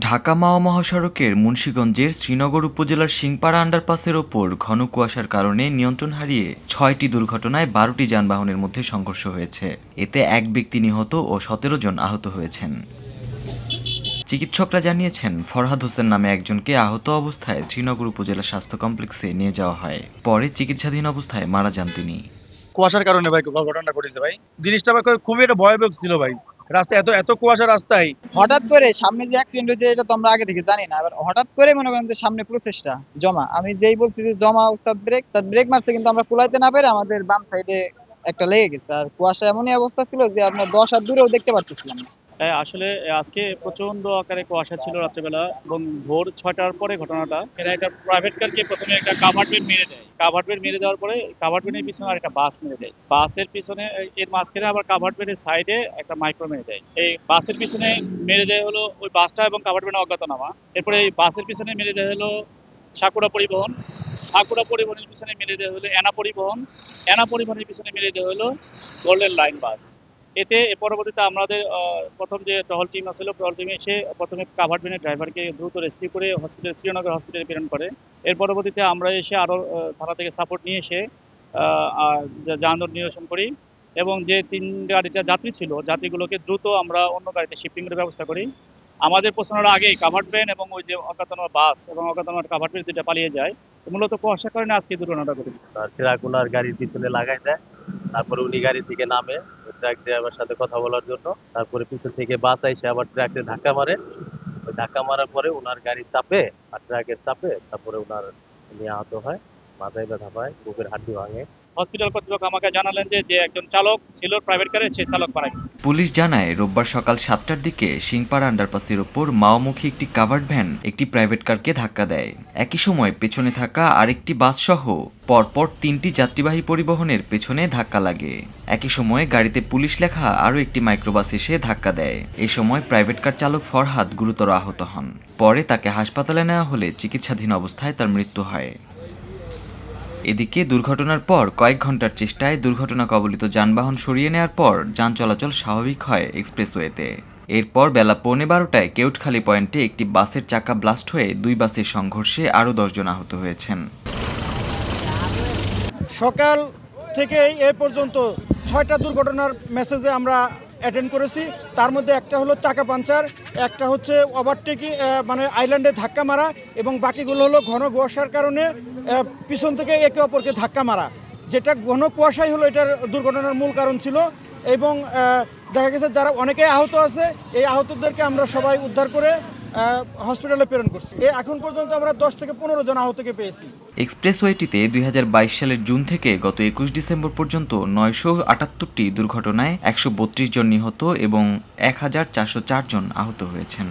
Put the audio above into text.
ঢাকা মাওয়া মহাসড়কের মুন্সীগঞ্জের শ্রীনগর উপজেলার সিংপাড়া আন্ডারপাসের ওপর ঘন কুয়াশার কারণে নিয়ন্ত্রণ হারিয়ে ছয়টি দুর্ঘটনায় বারোটি যানবাহনের মধ্যে সংঘর্ষ হয়েছে। এতে এক ব্যক্তি নিহত ও সতেরো জন আহত হয়েছেন। চিকিৎসকরা জানিয়েছেন, ফরহাদ হোসেন নামে একজনকে আহত অবস্থায় শ্রীনগর উপজেলা স্বাস্থ্য কমপ্লেক্সে নিয়ে যাওয়া হয়। পরে চিকিৎসাধীন অবস্থায় মারা যান তিনি। কুয়াশার কারণে ভাই, ঘটনাটা ঘটেছে ভাই। জিনিসটা ভাই খুবই একটা ভয়াবহ ছিল ভাই। রাস্তা এত এত কুয়াশা রাস্তায়। হঠাৎ করে সামনে যে অ্যাক্সিডেন্ট হয়েছে, এটা তো আমরা আগে থেকে জানি না। এবার হঠাৎ করে মনে করেন যে সামনে প্রচেষ্টা জমা। আমি যেই বলছি যে জমা, উস্তাদ ব্রেক তার ব্রেক মারছে, কিন্তু আমরা কুলাইতে না পেরে আমাদের বাম সাইডে একটা লেগে গেছে। আর কুয়াশা এমনই অবস্থা ছিল যে আমরা দশ হাত দূরেও দেখতে পারতেছিলাম না। আসলে আজকে প্রচণ্ড আকারে কুয়াশা ছিল রাত্রেবেলা এবং ভোর ছয়টার পরে ঘটনাটা। এরা একটা প্রাইভেট কারকে প্রথমে একটা কাভার্টমেন্ট মেরে দেয়। কাভার্টমেন্ট মেরে দেওয়ার পরে কাভার্টমেন্টের পিছনে আর একটা বাস মেরে দেয়। বাসের পিছনে, এর মাঝখানে আবার কাভার্টমেন্টের সাইডে একটা মাইক্রো মেরে দেয়। এই বাসের পিছনে মেরে দেয় হলো ওই বাসটা এবং কাভার্টমেন্ট অজ্ঞাতনামা। এরপরে এই বাসের পিছনে মেরে দেয় হলো সাকুরা পরিবহন। সাকুরা পরিবহনের পিছনে মেরে দেওয়া হলো এনা পরিবহন। এনা পরিবহনের পিছনে মেরে দেওয়া হলো গোল্ডেন লাইন বাস এতে পরবর্তীতে আমাদের প্রথম যে টহল টিম আসলো, টহল টিম এসে প্রথমে কাভার্টমেন্টের ড্রাইভারকে দ্রুত রেস্কিউ করে হসপিটাল শ্রীনগর হসপিটালে প্রেরণ করে। এর পরবর্তীতে আমরা এসে আরও থানা থেকে সাপোর্ট নিয়ে এসে যানজট নিরসন করি এবং যে তিন গাড়িটা যাত্রী ছিল, যাত্রীগুলোকে দ্রুত আমরা অন্য গাড়িতে শিফটিংয়ের ব্যবস্থা করি। আমাদের পৌঁছানোর আগেই কাভার্ড ভ্যান এবং ওই যে অজ্ঞাতনামা বাস এবং অজ্ঞাতনামা কাভার্ড ভ্যান দুটা পালিয়ে যায়। মূলত কুয়াশার কারণে আজকে দুর্ঘটনাটা ঘটেছে। আর ট্রাক ওনার গাড়ির পিছনে লাগাই দেয়, তারপরে উনি গাড়ি থেকে নামে ট্রাক ড্রাইভার সাথে কথা বলার জন্য, তারপরে পিছন থেকে বাস আইসে আবার ট্রাকে ধাক্কা মারে। ওই ধাক্কা মারার পরে ওনার গাড়ি চাপে, আর ট্রাকের চাপে, তারপরে ওনার উনি আহত হয়, মাথায় ব্যথা পায়, বুকের হাড্ডি ভাঙে। হসপিটাল কর্তৃপক্ষ আমাকে জানালেন যে যে একজন চালক ছিল প্রাইভেট কারে সে চালক মারা গেছে। পুলিশ জানায়, রোববার সকাল সাতটার দিকে সিংপাড়া আন্ডারপাসের ওপর মাওমুখী একটি কাভার্ড ভ্যান একটি প্রাইভেট কারকে ধাক্কা দেয়। একই সময় পেছনে থাকা আরেকটি বাস সহ পরপর তিনটি যাত্রীবাহী পরিবহনের পেছনে ধাক্কা লাগে। একই সময়ে গাড়িতে পুলিশ লেখা আরও একটি মাইক্রোবাস এসে ধাক্কা দেয়। এ সময় প্রাইভেট কার চালক ফরহাদ গুরুতর আহত হন। পরে তাকে হাসপাতালে নেওয়া হলে চিকিৎসাধীন অবস্থায় তার মৃত্যু হয়। এদিকে দুর্ঘটনার পর কয়েক ঘণ্টার চেষ্টায় দুর্ঘটনা কবলিত যানবাহন সরিয়ে নেওয়ার পর যান চলাচল স্বাভাবিক হয় এক্সপ্রেসওয়েতে। এরপর বেলা পৌনে বারোটায় কেউটখালী পয়েন্টে একটি বাসের চাকা ব্লাস্ট হয়ে দুই বাসের সংঘর্ষে আরও দশজন আহত হয়েছেন। সকাল থেকে এ পর্যন্ত ছয়টা দুর্ঘটনার মেসেজে আমরা অ্যাটেন্ড করেছি। তার মধ্যে একটা হলো চাকা পাঞ্চার একটা হচ্ছে ওভারটেকিং মানে আইল্যান্ডে ধাক্কা মারা এবং বাকিগুলো হলো ঘন কুয়াশার কারণে পিছন থেকে একে অপরকে ধাক্কা মারা। যেটা ঘন কুয়াশাই হলো এটার দুর্ঘটনার মূল কারণ ছিল এবং দেখা গেছে যারা অনেকে আহত আছে, এই আহতদেরকে আমরা সবাই উদ্ধার করে হসপিটালে প্রেরণ করছি। এখন পর্যন্ত আমরা দশ থেকে পনেরো জন আহতকে পেয়েছি। এক্সপ্রেসওয়েটিতে দুই সালের জুন থেকে গত একুশ ডিসেম্বর পর্যন্ত নয়শো আটাত্তরটি দুর্ঘটনায় একশো বত্রিশ জন নিহত এবং এক হাজার চারশো চার জন আহত হয়েছেন।